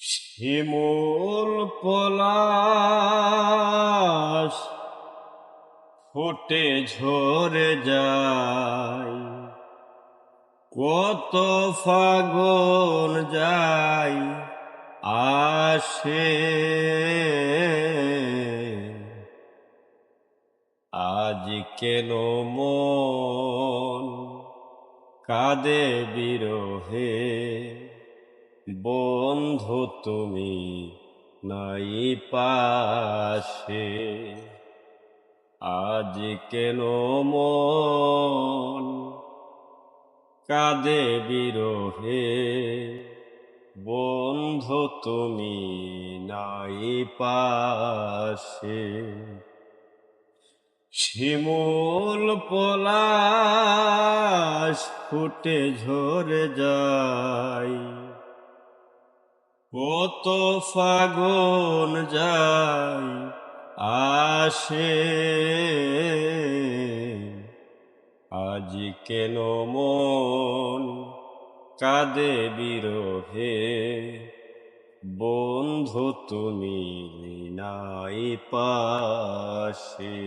শিমুল পলাশ ফুটে ঝরে যায়। কত ফাগুন যায় আসে। আজ কেন মন কাঁদে বিরহে? বন্ধু তুমি নাই পাশে। আজ কেন মন কাঁদে বিরহে? বন্ধু তুমি নাই পাশে। শিমুল পলাশ ফুটে ঝরে যায়। কত ফাগুন যায় আসে। আজ কেন মন কাদে বিরহে? বন্ধু তুমি নাই পাশে।